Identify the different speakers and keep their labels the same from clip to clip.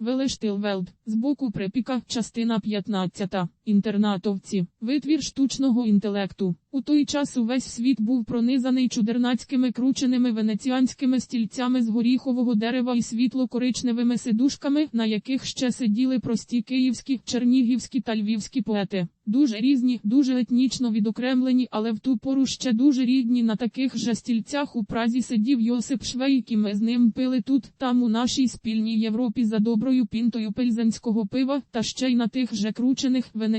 Speaker 1: Велештилвелд, боку припіка, частина 15. Інтернатовці, витвір штучного інтелекту. У той час увесь світ був пронизаний чудернацькими крученими венеціанськими стільцями з горіхового дерева і світло-коричневими сидушками, на яких ще сиділи прості київські, чернігівські та львівські поети. Дуже різні, дуже етнічно відокремлені, але в ту пору ще дуже рідні. На таких же стільцях у Празі сидів Йосип Швейк і ми з ним пили тут, там у нашій спільній Європі за доброю пінтою пельзенського пива, та ще й на тих же кручених венеціанських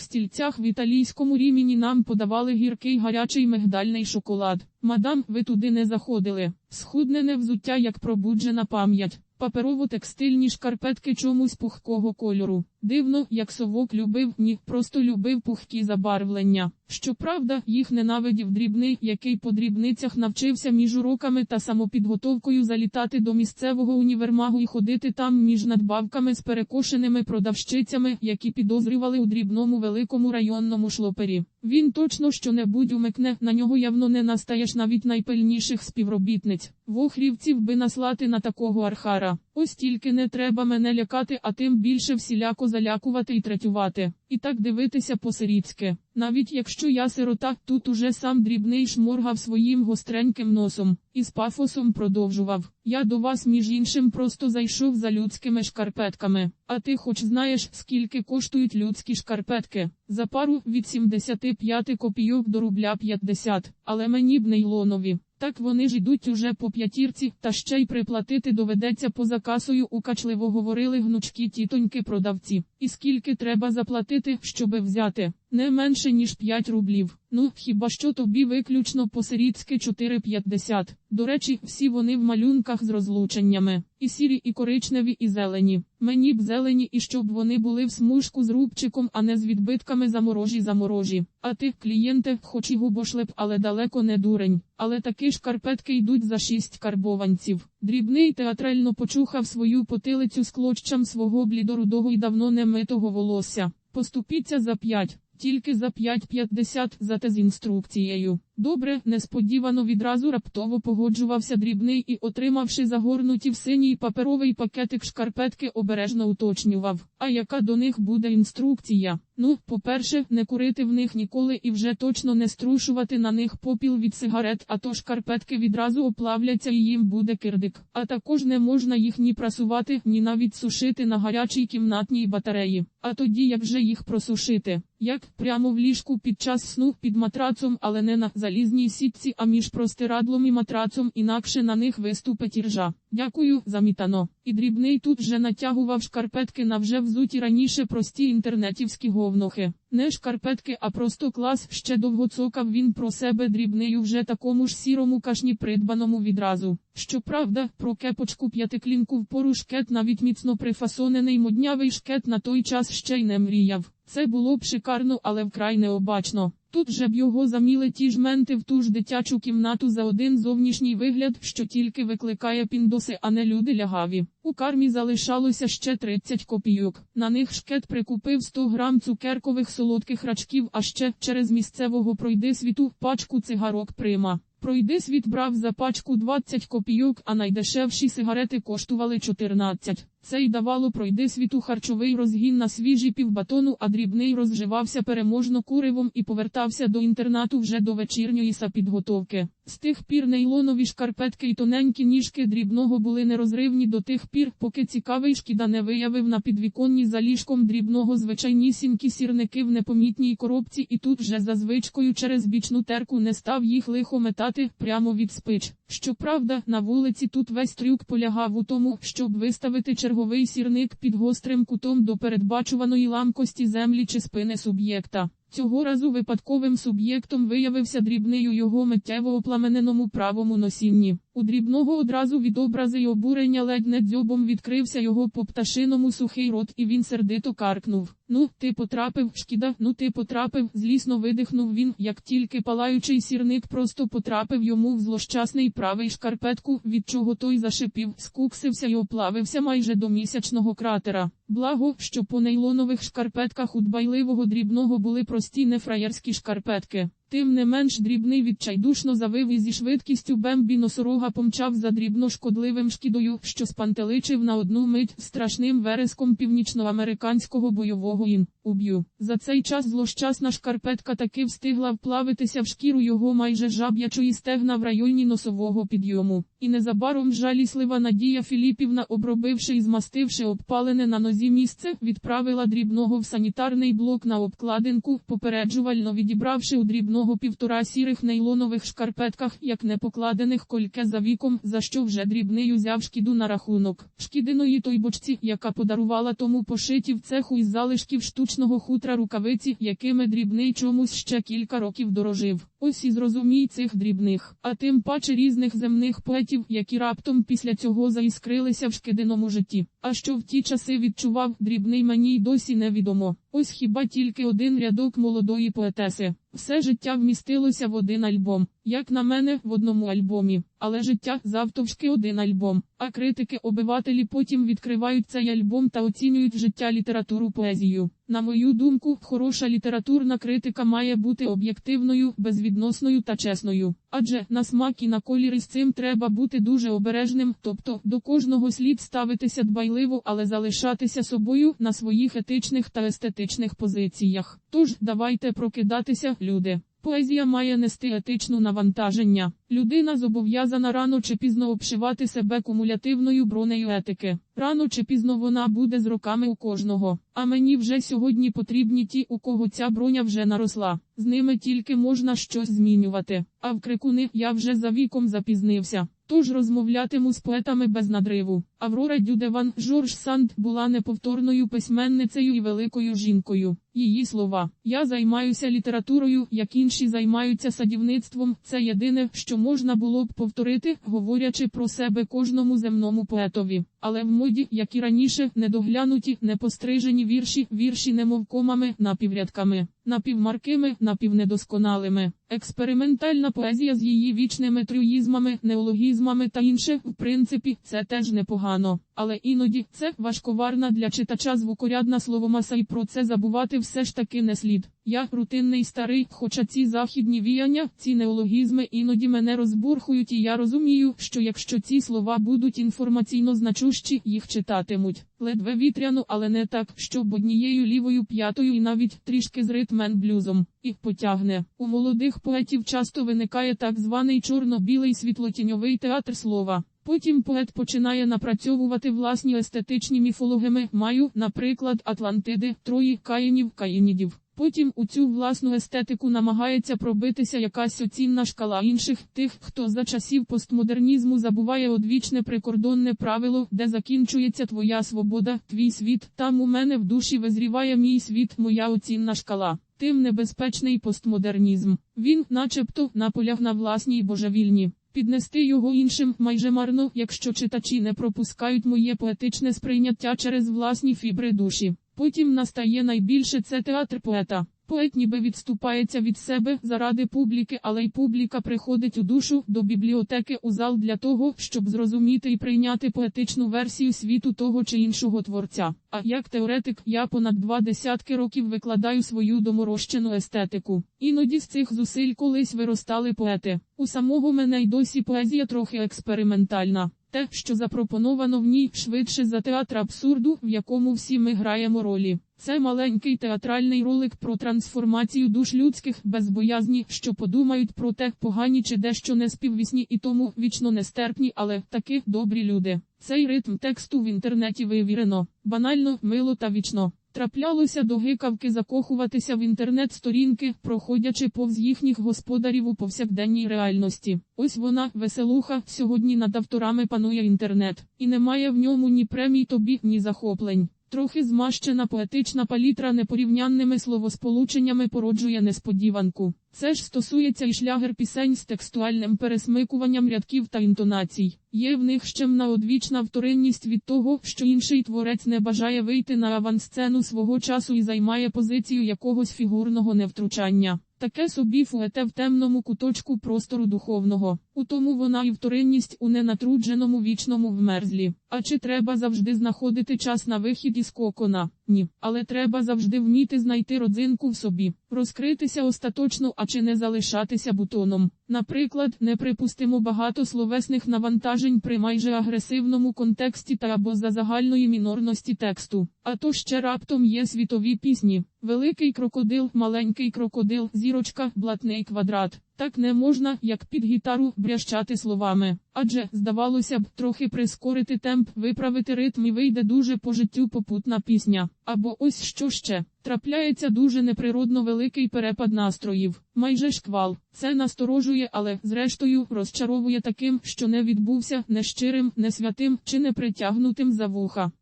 Speaker 1: стільцях в італійському рівні нам подавали гіркий гарячий мигдальний шоколад. Мадам, ви туди не заходили. Схуднене взуття як пробуджена пам'ять. Паперово-текстильні шкарпетки чомусь пухкого кольору. Дивно, як совок любив, ні, просто любив пухкі забарвлення. Щоправда, їх ненавидів дрібний, який по дрібницях навчився між уроками та самопідготовкою залітати до місцевого універмагу і ходити там між надбавками з перекошеними продавщицями, які підозрювали у дрібному великому районному шлопері. Він точно що-небудь умикне, на нього явно не настаєш навіть найпильніших співробітниць. Вохрівців би наслати на такого архара. Ось тільки не треба мене лякати, а тим більше всіляко залякувати і третювати. І так дивитися по-сирітськи. Навіть якщо я сирота, тут уже сам дрібний шморгав своїм гостреньким носом, і з пафосом продовжував. Я до вас, між іншим, просто зайшов за людськими шкарпетками. А ти хоч знаєш, скільки коштують людські шкарпетки? За пару від 75 копійок до рубля 50, але мені б нейлонові. Так вони ж йдуть уже по п'ятірці, та ще й приплатити доведеться поза касою, укачливо говорили гнучкі тітоньки продавці. І скільки треба заплатити, щоби взяти? Не менше ніж 5 рублів. Ну, хіба що тобі виключно по-сирітськи 4,50. До речі, всі вони в малюнках з розлученнями. І сірі, і коричневі, і зелені. Мені б зелені, і щоб вони були в смужку з рубчиком, а не з відбитками заморожі заморожі. А ти, клієнте, хоч і губошлеп, але далеко не дурень. Але такі шкарпетки йдуть за шість карбованців. Дрібний театрально почухав свою потилицю з клоччям свого блідорудого і давно не митого волосся. Поступіться за п'ять. Тільки за 5,50 зате з інструкцією. Добре, несподівано відразу раптово погоджувався дрібний і, отримавши загорнуті в синій паперовий пакетик шкарпетки, обережно уточнював. А яка до них буде інструкція? Ну, по-перше, не курити в них ніколи і вже точно не струшувати на них попіл від сигарет, а то шкарпетки відразу оплавляться і їм буде кирдик. А також не можна їх ні прасувати, ні навіть сушити на гарячій кімнатній батареї. А тоді як же їх просушити? Як прямо в ліжку під час сну під матрацом, але не на залізній сітці, а між простирадлом і матрацом, інакше на них виступить іржа. Дякую, замітано. І дрібний тут вже натягував шкарпетки на вже взуті раніше прості інтернетівські говнохи. Не шкарпетки, а просто клас, ще довго цокав він про себе дрібнею вже такому ж сірому кашні придбаному відразу. Щоправда, про кепочку п'ятиклінку в пору шкет навіть міцно прифасонений моднявий шкет на той час ще й не мріяв. Це було б шикарно, але вкрай необачно. Тут же б його заміли ті ж менти в ту ж дитячу кімнату за один зовнішній вигляд, що тільки викликає піндоси, а не люди лягаві. У кармі залишалося ще 30 копійок. На них шкет прикупив 100 грам цукеркових солодких рачків, а ще через місцевого пройди світу пачку цигарок прима. Пройди світ брав за пачку 20 копійок, а найдешевші сигарети коштували 14. Це й давало пройди світу харчовий розгін на свіжі півбатону, а дрібний розживався переможно куривом і повертався до інтернату вже до вечірньої сапідготовки. З тих пір нейлонові шкарпетки й тоненькі ніжки дрібного були нерозривні до тих пір, поки цікавий шкіда не виявив на підвіконні за ліжком дрібного звичайнісінькі сірники в непомітній коробці, і тут вже за звичкою через бічну терку не став їх лихо метати прямо від спич. Щоправда, на вулиці тут весь трюк полягав у тому, щоб виставити черговий сірник під гострим кутом до передбачуваної ламкості землі чи спини суб'єкта. Цього разу випадковим суб'єктом виявився дрібний у його миттєво опламененому правому носінні. У дрібного одразу від образи й обурення ледь не дзьобом відкрився його по пташиному сухий рот, і він сердито каркнув. Ну, ти потрапив, шкіда, ну ти потрапив, злісно видихнув він, як тільки палаючий сірник просто потрапив йому в злощасний правий шкарпетку, від чого той зашипів, скуксився й оплавився майже до місячного кратера. Благо, що по нейлонових шкарпетках у дбайливого дрібного були прості нефраєрські шкарпетки. Тим не менш дрібний відчайдушно завив і зі швидкістю Бембі носорога помчав за дрібно шкодливим шкідою, що спантеличив на одну мить страшним вереском північноамериканського бойового ін. Уб'ю. За цей час злощасна шкарпетка таки встигла вплавитися в шкіру його майже жаб'ячої стегна в районі носового підйому. І незабаром жаліслива Надія Філіпівна, обробивши і змастивши обпалене на нозі місце, відправила дрібного в санітарний блок на обкладинку, попереджувально відібравши у дрібного півтора сірих нейлонових шкарпетках, як не покладених кольке за віком, за що вже дрібний узяв шкіду на рахунок. Шкідиної той бочці, яка подарувала тому пошиті в цеху із залишків штучного хутра рукавиці, якими дрібний чомусь ще кілька років дорожив. Ось і зрозумій цих дрібних, а тим паче різних земних поетів, які раптом після цього заіскрилися в шкидиному житті. А що в ті часи відчував дрібний мені й досі невідомо. Ось хіба тільки один рядок молодої поетеси. Все життя вмістилося в один альбом, як на мене, в одному альбомі, але життя завтовшки один альбом. А критики, обивателі потім відкривають цей альбом та оцінюють життя літературу поезію. На мою думку, хороша літературна критика має бути об'єктивною, безвідносною та чесною. Адже на смак і на колір із цим треба бути дуже обережним, тобто до кожного слід ставитися дбайливо, але залишатися собою на своїх етичних та естетичних позиціях. Тож давайте прокидатися, люди. Поезія має нести етичну навантаження. Людина зобов'язана рано чи пізно обшивати себе кумулятивною бронею етики. Рано чи пізно вона буде з роками у кожного. А мені вже сьогодні потрібні ті, у кого ця броня вже наросла. З ними тільки можна щось змінювати. А в крикуни я вже за віком запізнився. Тож розмовлятиму з поетами без надриву. Аврора Дюдеван Жорж Санд була неповторною письменницею і великою жінкою. Її слова: Я займаюся літературою, як інші займаються садівництвом. Це єдине, що можна було б повторити, говорячи про себе кожному земному поетові. Але в моді, як і раніше, недоглянуті, непострижені вірші, вірші немов комами, напіврядками, напівмаркими, напівнедосконалими. Експериментальна поезія з її вічними трюїзмами, неологізмами та інше, в принципі, це теж непогано. Але іноді це важковарна для читача звукорядна словомаса і про це забувати все ж таки не слід. Я рутинний старий, хоча ці західні віяння, ці неологізми іноді мене розбурхують, і я розумію, що якщо ці слова будуть інформаційно значущі, їх читатимуть. Ледве вітряно, але не так, щоб однією лівою п'ятою і навіть трішки з ритмен блюзом. І потягне. У молодих поетів часто виникає так званий чорно-білий світлотіньовий театр слова. Потім поет починає напрацьовувати власні естетичні міфологеми, маю, наприклад, Атлантиди, Трої, Каїнів, Каїнідів. Потім у цю власну естетику намагається пробитися якась оцінна шкала інших, тих, хто за часів постмодернізму забуває одвічне прикордонне правило, де закінчується твоя свобода, твій світ. Там у мене в душі визріває мій світ, моя оцінна шкала. Тим небезпечний постмодернізм. Він, начебто, наполяг на власній божевільні. Піднести його іншим майже марно, якщо читачі не пропускають моє поетичне сприйняття через власні фібри душі. Потім настає найбільше це театр поета. Поет ніби відступається від себе заради публіки, але й публіка приходить у душу до бібліотеки у зал для того, щоб зрозуміти і прийняти поетичну версію світу того чи іншого творця. А як теоретик, я понад два десятки років викладаю свою доморощену естетику. Іноді з цих зусиль колись виростали поети. У самого мене й досі поезія трохи експериментальна. Те, що запропоновано в ній швидше за театр абсурду, в якому всі ми граємо ролі. Це маленький театральний ролик про трансформацію душ людських безбоязні, що подумають про те, погані чи дещо неспіввісні і тому вічно нестерпні, але таки добрі люди. Цей ритм тексту в інтернеті вивірено, банально, мило та вічно. Траплялося до гикавки закохуватися в інтернет-сторінки, проходячи повз їхніх господарів у повсякденній реальності. Ось вона, веселуха, сьогодні над авторами панує інтернет, і немає в ньому ні премій тобі, ні захоплень. Трохи змащена поетична палітра непорівнянними словосполученнями породжує несподіванку. Це ж стосується і шлягер пісень з текстуальним пересмикуванням рядків та інтонацій. Є в них щемна одвічна вторинність від того, що інший творець не бажає вийти на авансцену свого часу і займає позицію якогось фігурного невтручання. Таке собі фуете в темному куточку простору духовного. У тому вона і вторинність у ненатрудженому вічному вмерзлі. А чи треба завжди знаходити час на вихід із кокона? Ні, але треба завжди вміти знайти родзинку в собі, розкритися остаточно, а чи не залишатися бутоном. Наприклад, не припустимо багато словесних навантажень при майже агресивному контексті та або за загальної мінорності тексту. А то ще раптом є світові пісні. Великий крокодил, маленький крокодил, зірочка, блатний квадрат. Так не можна, як під гітару, брящати словами. Адже, здавалося б, трохи прискорити темп, виправити ритм і вийде дуже по життю попутна пісня. Або ось що ще. Трапляється дуже неприродно великий перепад настроїв, майже шквал. Це насторожує, але, зрештою, розчаровує таким, що не відбувся, не щирим, не святим чи не притягнутим за вуха.